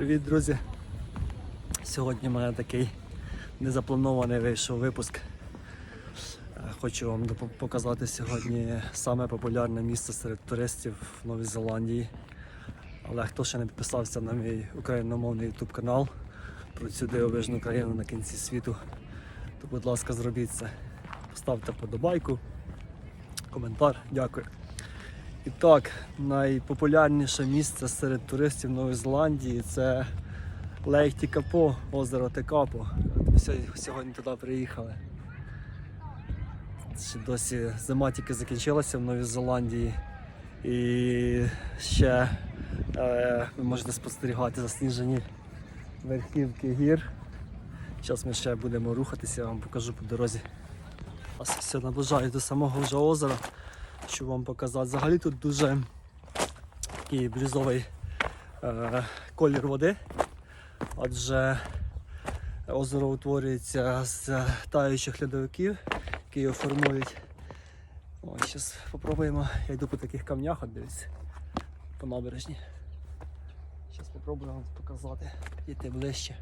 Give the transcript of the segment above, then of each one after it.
Привіт, друзі! Сьогодні в мене такий незапланований вийшов випуск. Е, Хочу вам показати сьогодні саме популярне місце серед туристів в Новій Зеландії. Але хто ще не підписався на мій україномовний YouTube канал про цю дивовижну країну на кінці світу, то будь ласка, зробіть це. Поставте подобайку, коментар, дякую. І так, найпопулярніше місце серед туристів Нової Зеландії це Лейк Тікапо, озеро Текапо. Ми сьогодні туди приїхали. Ще досі зима тільки закінчилася в Новій Зеландії. І ще е, ви можете спостерігати засніжені верхівки гір. Зараз ми ще будемо рухатися, я вам покажу по дорозі. Все наближаю до самого вже озера щоб вам показати. Взагалі тут дуже такий брюзовий е, колір води, адже озеро утворюється з таючих льодовиків, які його формують. Ось, зараз спробуємо. Я йду по таких камнях, от дивіться, по набережні. Зараз спробую вам показати, йти ближче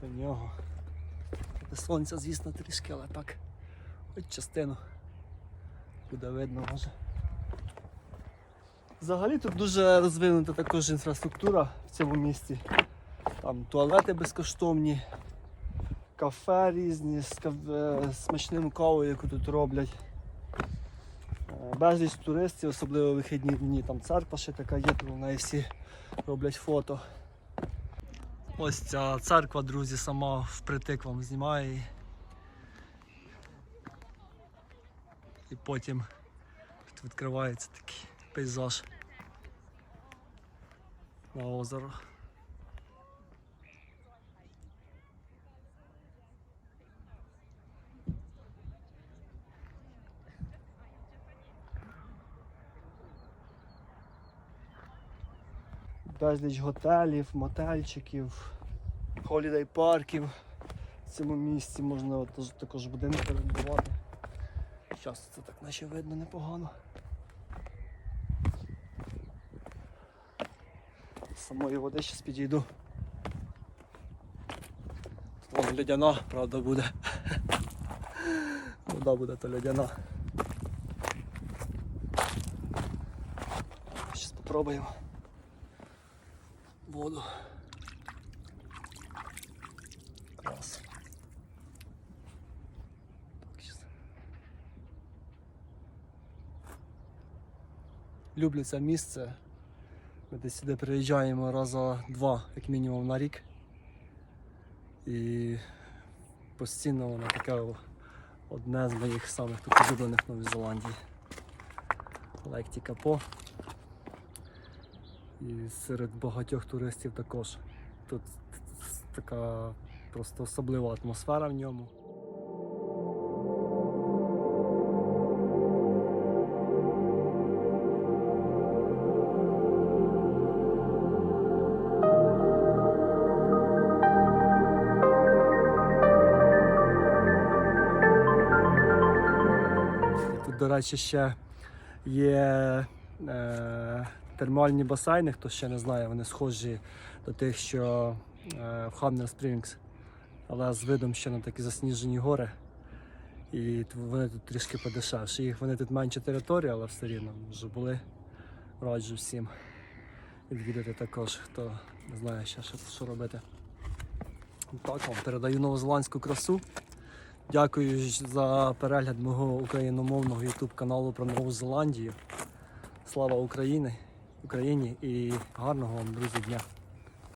до нього. Сонця, звісно, трішки, але так, хоч частину буде видно може. Взагалі тут дуже розвинута також інфраструктура в цьому місті. Там туалети безкоштовні, кафе різні з кав- е, смачним кавою, яку тут роблять. Е, Безліч туристів, особливо в вихідні дні. Там церква ще така є, тому в неї всі роблять фото. Ось ця церква, друзі, сама впритик вам знімає. І потім тут відкривається такий пейзаж на озеро. Безліч готелів, мотельчиків, холідей парків. В цьому місці можна також будинки орендувати. Зараз це так наче видно непогано. З самої води зараз підійду. Тут вон льодяна, правда, буде. Вода буде то льодяна. Зараз спробуємо воду. Люблю це місце. Ми десь сюди приїжджаємо раза два, як мінімум, на рік. І постійно воно таке одне з моїх самих тут улюблених в Новій Зеландії. Лайк Тікапо. І серед багатьох туристів також. Тут така просто особлива атмосфера в ньому. До речі, ще є е, термальні басейни, хто ще не знає, вони схожі до тих, що е, в Хамнер Спрінгс, але з видом ще на такі засніжені гори. І вони тут трішки подешевші. Їх вони тут менша територія, але все рівно вже були. Раджу всім відвідати також, хто не знає ще що, що робити. Так вам передаю новозеландську красу. Дякую за перегляд мого україномовного YouTube каналу про Нову Зеландію. Слава Україні, Україні і гарного вам, друзі, дня!